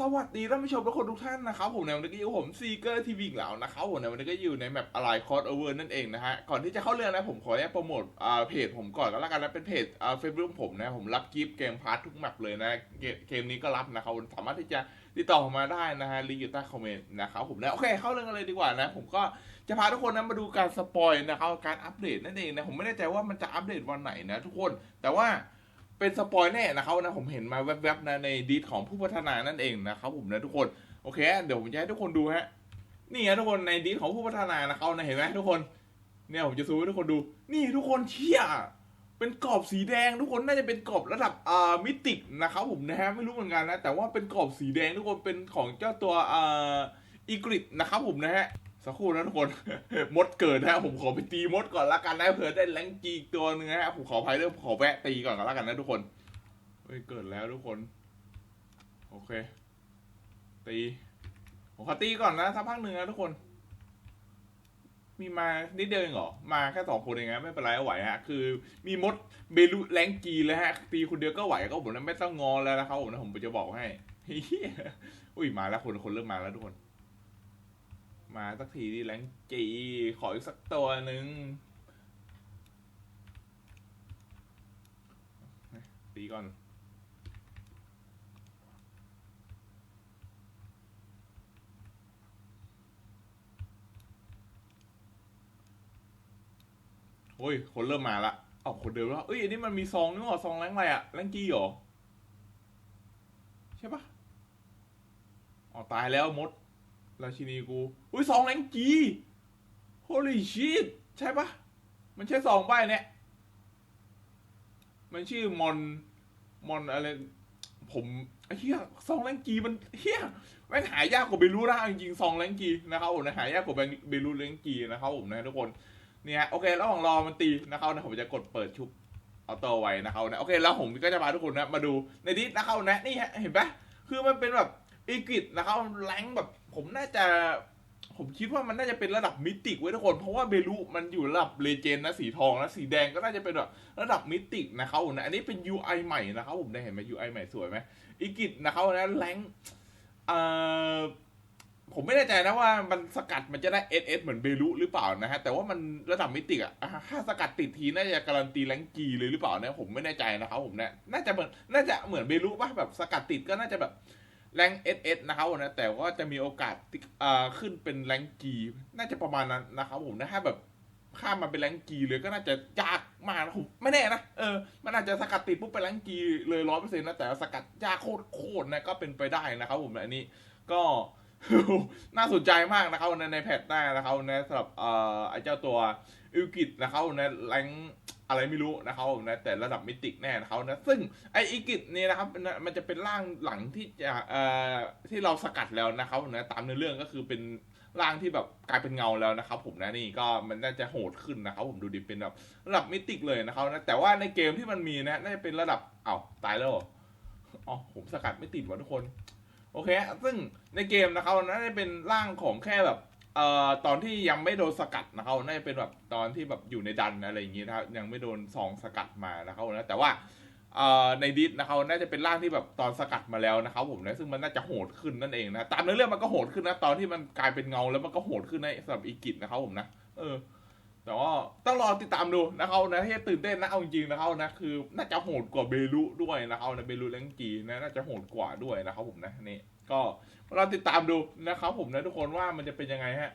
สวัสดีท่านผู้ชมและคนทุกท่านนะครับผมในวันนี้ก็อยู่ผมซีเกอร์ทีวีแล้วนะครับผมในวันนี้ก็อยู่ในแมปอะไรคอร์ดโอเวอร์นั่นเองนะฮะก่อนที่จะเข้าเรื่องนะผมขออนุญาตโปรโมทอ่าเพจผมก่อนก็แล้วกันนะเป็นเพจอ่าเฟซบุ๊กผมนะผมรับกิฟต์เกมพาร์ททุกแมปเลยนะเกมเกมนี้ก็รับนะครับสามารถที่จะติดต่อผมมาได้นะฮะลิงก์อยู่ใต้คอมเมนต์นะครับผมนะโอเคเข้าเรื่องกันเลยดีกว่านะผมก็จะพาทุกคนนะมาดูการสปอยนะครับการอัปเดตนั่นเองนะผมไม่แน่ใจว่ามันจะอัปเดตวันไหนนะทุกคนแต่ว่า เป็นสปอยแน่นะครับนะผมเห็นมาแวบๆนะในดีทของผู้พัฒนานั่นเองนะครับผมนะทุกคนโอเค เดี๋ยวผมจะให้ทุกคนดูฮะนี่ฮะทุกคนในดีทของผู้พัฒนานะครับนะเห็นไหมทุกคนเนี่ยผมจะซูมให้ทุกคนดู นี่ทุกคนเชี่ยเป็นกรอบสีแดงทุกคนน่าจะเป็นกรอบระดับอ่ามิติกนะครับผมนะฮะไม่รู้เหมือนกันนะ แต่ว่าเป็นกรอบสีแดงทุกคนเป็นของเจ้าตัวอ่าอีกริดนะครับผมนะฮะ สักครู่นะทุกคน มดเกิดนะผมขอไปตีมดก่อนละกันนะเผื่อได้แรงจีกตัวนึงนะฮะผมขออภัยเรื่องขอแวะตีก่อนกันละกันนะทุกคนเฮ้ยเกิดแล้วทุกคน โอเค ตีผมขอตีก่อนนะสักพักหนึ่งนะทุกคน มีมานิดเดียวเองเหรอ มาแค่สองคนเองนะไม่เป็นไรเอาไหวฮะ คือ มีมดเบลูแรงจีเลยฮะ ตีคนเดียวก็ไหวก็ผมนะไม่ต้องงอแล้วนะครับผมนะผมจะบอกให้อุ้ยมาแล้วคนคนเริ่มมาแล้วทุกคน มาสักทีดิแรงจี ขออีกสักตัวหนึ่งตีก่อน โอ้ย คนเริ่มมาละเอ้าคนเดิมแล้ว เอ้ย อันนี้มันมีซองนึกว่าซองแรงอะไรอะแรงจีเหรอ ใช่ปะอ๋อ ตายแล้วมด ราชินีกู อุ้ยซองแรงจี holy shit ใช่ปะมันใช่ซองป้ายเนี่ย มันชื่อมอนมอนอะไร ผมเหี้ยซองแรงจีมันเหี้ยแม่งหายากกว่าเบลูนะจริงๆซองแรงจีนะครับผมหายากกว่าเบลูแรงจีนะครับผมนะทุกคนเนี่ยโอเคระหว่างรอมันตีนะครับนะผมจะกดเปิดชุบออโต้ไว้นะครับนะโอเคแล้วผมก็จะพาทุกคนนะมาดูในดิสนะครับนะนี่ฮะเห็นปะคือมันเป็นแบบอีกิตนะครับแรงแบบ ผมน่าจะ ผมคิดว่ามันน่าจะเป็นระดับมิติกไว้ทุกคน เพราะว่าเบลูมันอยู่ระดับเลเจนด์นะสีทองนะสีแดงก็น่าจะเป็นแบบระดับมิติกนะครับผมนะอันนี้เป็น UI ใหม่นะครับผมได้เห็นไหม UI ใหม่สวยไหมอีกิตนะครับนะแรงเอ่อผมไม่แน่ใจนะว่ามันสกัดมันจะได้ SS เหมือนเบลุหรือเปล่านะฮะ แต่ว่ามันระดับมิติอะอะถ้าสกัดติดทีน่าจะการันตีแรงกีเลยหรือเปล่านะผมไม่แน่ใจนะครับผมเนี่ยน่าจะเหมือนน่าจะเหมือนเบลุป่ะแบบสกัดติดก็น่าจะแบบ แรง SS นะครับผมนะแต่ว่าจะมีโอกาสติอ่าขึ้นเป็นแรงกีน่าจะประมาณนั้นนะครับผมนะถ้าแบบข้ามมาเป็นแรงกีเลยก็น่าจะยากมากนะผมไม่แน่นะเออมันอาจจะสกัดติดปุ๊บเป็นแรงกีเลยร้อยเปอร์เซ็นต์นะแต่สกัดยากโคตรโคตรนะก็เป็นไปได้นะครับผมอันนี้ก็น่าสนใจมากนะครับในในแพทหน้านะครับในสำหรับเอ่อไอ้เจ้าตัวอิวกิตนะครับในแรง อะไรไม่รู้นะครับนะแต่ระดับมิติแน่นะครับนะซึ่งไออิกิตนี่นะครับมันจะเป็นร่างหลังที่จะเอ่อที่เราสกัดแล้วนะครับนะตามเนื้อเรื่องก็คือเป็นร่างที่แบบกลายเป็นเงาแล้วนะครับ ผมนะนี่ก็มันน่าจะโหดขึ้นนะครับผมดูดิเป็นแบบระดับมิติเลยนะครับนะแต่ว่าในเกมที่มันมีนะน่าจะเป็นระดับเอ้าตายแล้วออ๋อผมสกัดไม่ติดว่ะทุกคน โอเค ซึ่งในเกมนะครับน่าจะเป็นร่างของแค่แบบ เอ่อตอนที่ยังไม่โดนสกัดนะครับน่าจะเป็นแบบตอนที่แบบอยู่ในดันอะไรอย่างงี้นะครับยังไม่โดนซองสกัดมานะครับนะแต่ว่าเอ่อในดิสนะครับน่าจะเป็นร่างที่แบบตอนสกัดมาแล้วนะครับผมนะซึ่งมันน่าจะโหดขึ้นนั่นเองนะตามเนื้อเรื่องมันก็โหดขึ้นนะตอนที่มันกลายเป็นเงาแล้วมันก็โหดขึ้นในสำหรับอีกิจนะครับผมนะเออ แต่ว่าต้องรอติดตามดูนะครับนะที่ตื่นเต้นนะเอาจริงนะครับนะคือ น่าจะโหดกว่าเบลุด้วยนะครับนะเบลุแรงกีนะน่าจะโหดกว่าด้วยนะครับผมนะนี่ก็เราติดตามดูนะครับผมนะทุกคนว่ามันจะเป็นยังไงฮะ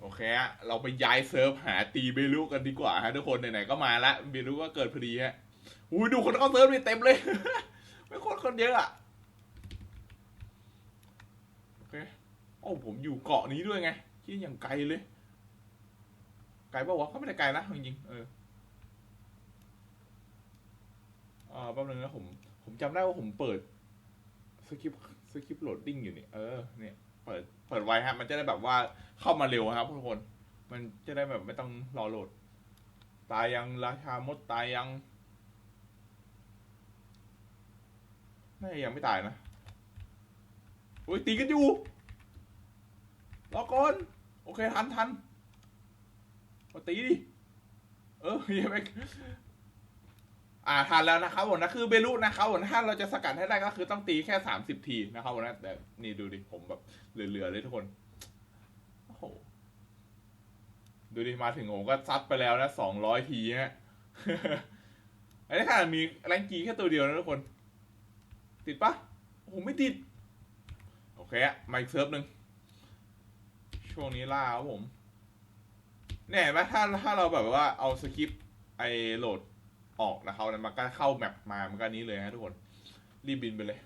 โอเคฮะเราไปย้ายเซิร์ฟหาตีเบลุกันดีกว่าฮะทุกคนไหนๆก็มาละเบลุก็เกิดพอดีฮะอุ้ยดูคนเข้าเซิร์ฟนี่เต็มเลยไม่โคตรคนเยอะอะโอเค โอ้ผมอยู่เกาะนี้ด้วยไงที่อย่างไกลเลย ไกลป่าวะก็ไม่ได้ไกลนะจริงๆเออเอ่าแป๊บนึงนะผม ผมจำได้ว่าผมเปิดสคริปสคริปโหลดดิ้งอยู่นี่เออเนี่ยเปิดเปิดไว้ฮะ มันจะได้แบบว่าเข้ามาเร็วครับทุกคน มันจะได้แบบไม่ต้องรอโหลด ตายยังราชามดตายยังน่ายังไม่ตายนะ โอ้ยตีกันอยู่ รอก่อน โอเค ทันทันมาตีดิ เออยังไม่อ่าทันแล้วนะครับผมนะคือเบลุนะครับผมถ้าเราจะสกัดให้ได้ก็คือต้องตีแค่สามสิบทีนะครับผมนะแต่นี่ดูดิผมแบบเหลือๆเลยทุกคนโอ้โหดูดิมาถึงผมก็ซัดไปแล้วนะสองร้อยทีฮะไอ้นี่ขนาดมีแรงกีแค่ตัวเดียวนะทุกคน ติดปะโอ้โหไม่ติด โอเคอะมาอีกเซิร์ฟหนึ่ง ช่วงนี้ล่าครับผมเนี่ยไหมถ้าถ้าเราแบบว่าเอาสคริปต์ไอโหลดออกนะครับแล้วมันก็เข้าแมปมามันก็นี้เลยฮะทุกคน รีบบินไปเลย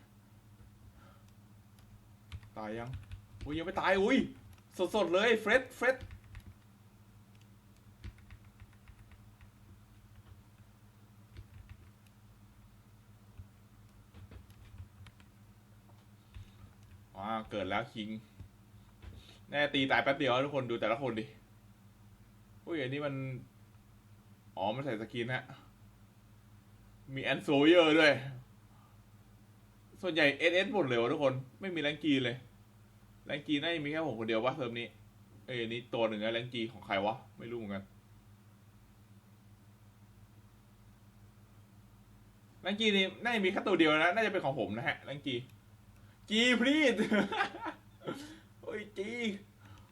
ตายยังอุ้ยยังไม่ตายอุ้ยสดๆเลยเฟรดเฟรดอ่าเกิดแล้วคิง แน่ตีตายแป๊บเดียวทุกคนดูแต่ละคนดิอุ้ยอันนี้มัน อ๋อ มันใส่สกินฮะ มีแอนโซเยอร์ด้วย ส่วนใหญ่เอสเอสหมดเลยวะทุกคน ไม่มีแรงกีเลย แรงกีน่าจะมีแค่ผมคนเดียววะเทอมนี้ เอ้ยอันนี้ตัวหนึ่งนะแรงกีของใครวะ ไม่รู้เหมือนกัน แรงกีนี่น่าจะมีแค่ตัวเดียวนะ น่าจะเป็นของผมนะฮะ แรงกีจีพลีด โอ้ยจี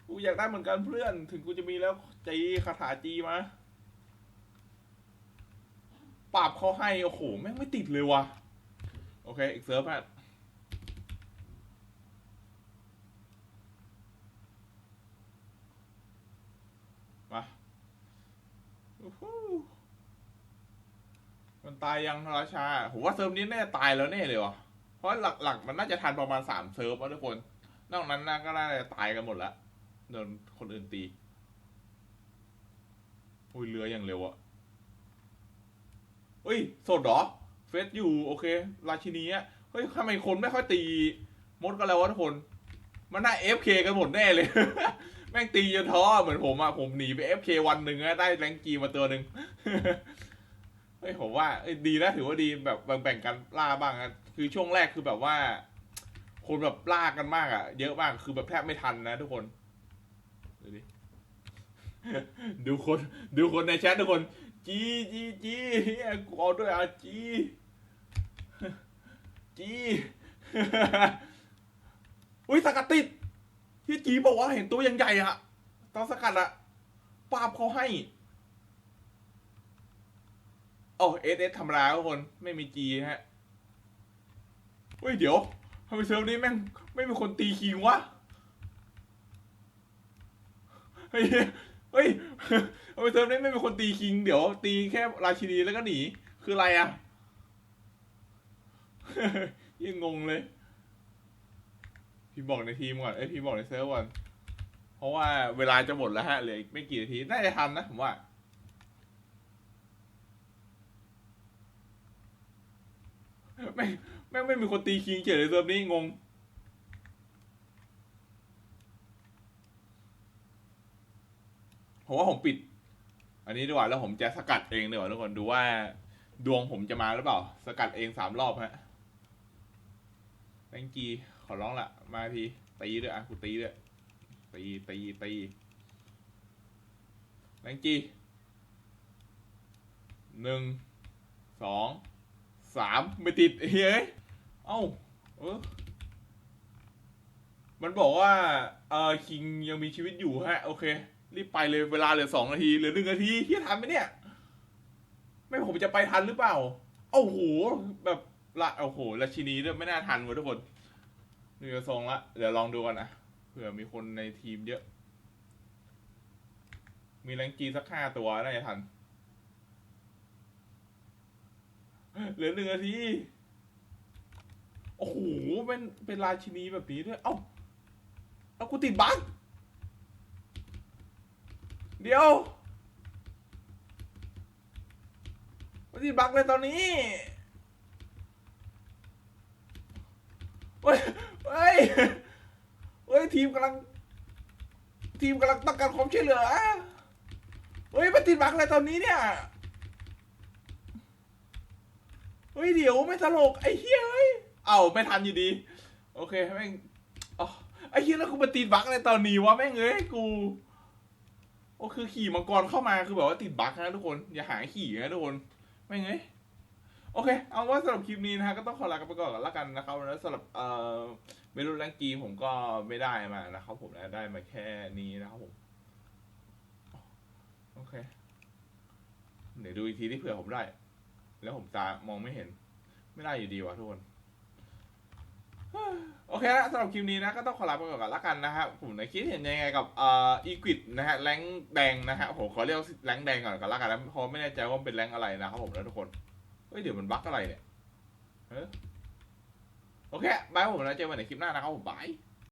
กูอยากได้เหมือนกันเพื่อน ถึงกูจะมีแล้วจีคาถาจีมาปราบเขาให้ โอ้โห แม่งไม่ติดเลยวะโอเค อีกเซิร์ฟฮะมามันตายยังราชาผมว่าเซิร์ฟนี้แน่ตายแล้วแน่เลยวะเพราะหลักๆ มันน่าจะทันประมาณสามเซิร์ฟวะทุกคน นอกนั้นน่าก็น่าจะตายกันหมดแล้วโดนคนอื่นตีอุ้ยเรืออย่างเร็วอะเฮ้ยสดเหรอ เฟสอยู่โอเค ราชินีอะเฮ้ยทำไมคนไม่ค่อยตี มดกันแล้ววะทุกคน มันน่าเอฟเคกันหมดแน่เลย แม่งตีจนท้อเหมือนผมอะผมหนีไปเอฟเควันหนึ่งอะได้แรงกีมาตัวหนึ่งเฮ้ยผมว่าดีนะถือว่าดีแบบแบ่งๆกันล่าบ้างนะคือช่วงแรกคือแบบว่า คนแบบลากกันมากอะ เยอะมากคือแบบแทบไม่ทันนะทุกคน ดูดิดูคนดูคนในแชททุกคน จีจีจีเฮียกูเอาด้วยอะจีจีอุ้ยสกัดติดที่จีบอกว่าเห็นตัวยังใหญ่อะตอนสกัดอะปาบเขาให้โอ้เอสเอสธรรมดาทุกคน ไม่มีจีฮะเฮ้ยเดี๋ยว ทำไมเซิร์ฟนี้แม่งไม่มีคนตีคิงวะ เฮ้ย เฮ้ยทำไมเซิร์ฟนี้ไม่มีคนตีคิง เดี๋ยว ตีแค่ราชินีแล้วก็หนี คืออะไรอะยิ่งงงเลย พี่บอกในทีมก่อน เอ้ยพี่บอกในเซิร์ฟก่อน เพราะว่าเวลาจะหมดแล้วฮะ เหลืออีกไม่กี่นาที น่าจะทันนะผมว่า ไม่งแม่ไม่มีคนตีคิงเฉยเลยเซิร์ฟนี้งงผมว่าผมปิด อันนี้ดีกว่าแล้วผมจะสกัดเองดีกว่าทุกคนดูว่า ดวงผมจะมาหรือเปล่า สกัดเองสามรอบฮะแตงกีขอร้องละมาทีตีด้วยอะกูตีด้วยตีตีตีแตงกีหนึ่งสอง สามไม่ติดเฮ้ย เอ้าเออมันบอกว่า เออคิงยังมีชีวิตอยู่ฮะ โอเค รีบไปเลยเวลาเหลือสองนาทีเหลือหนึ่งนาทีที่ทันไหมเนี่ย ไม่ผมจะไปทันหรือเปล่า โอ้โห แบบละโอ้โหราชินีด้วยไม่น่าทันเว้ยทุกคนดูจะทรงละ เดี๋ยวลองดูกันนะเผื่อมีคนในทีมเยอะ มีแรงกีสักห้าตัวน่าจะทัน เหลือหนึ่งนาที โอ้โห เป็น เป็นราชินีแบบนี้ด้วย เอ้า เอากูติดบั๊กเดี๋ยวมันติดบั๊กเลยตอนนี้เฮ้ย เฮ้ย เฮ้ย ทีมกำลัง ทีมกำลังต้องการความช่วยเหลือ เฮ้ยมันติดบั๊กเลยตอนนี้เนี่ย เฮ้ยเดี๋ยวไม่ตลกไอ้เฮ้ยเอ้ยเอ้าไม่ทันอยู่ดี โอเคแม่งอ๋อไอ้เหี้ยแล้วกูมาติดบั๊กอะไรตอนนี้วะแม่งเอ้ยกูโอ้คือขี่มังกรเข้ามาคือแบบว่าติดบั๊กนะทุกคนอย่าหาขี่นะทุกคนแม่งเอ้ยโอเค เอาว่าสำหรับคลิปนี้นะฮะก็ต้องขอลากันไปก่อนแล้วกันนะครับแล้วสำหรับเอ่อเมนูแรงกีผมก็ไม่ได้มานะครับผมนะได้มาแค่นี้นะครับผมโอเคเดี๋ยวดูอีกทีที่เผื่อผมได้ แล้วผมตามองไม่เห็น ไม่ได้อยู่ดีวะทุกคนโอเคนะสำหรับคลิปนี้นะก็ต้องขอลาไปก่อนล้วกันนะครับผมนะคิดเห็นยังไงกับเอ่ออีควิดนะฮะแรงแดงนะฮะผมขอเรียกแรงแดงก่อนกันแล้วกันนะเพราะไม่แน่ใจว่าเป็นแรงอะไรนะครับผมนะทุกคนเฮ้ยเดี๋ยวมันบั๊กอะไรเนี่ยเฮ้โอเคบายผมนะเจอกันในคลิปหน้านะครับผมบาย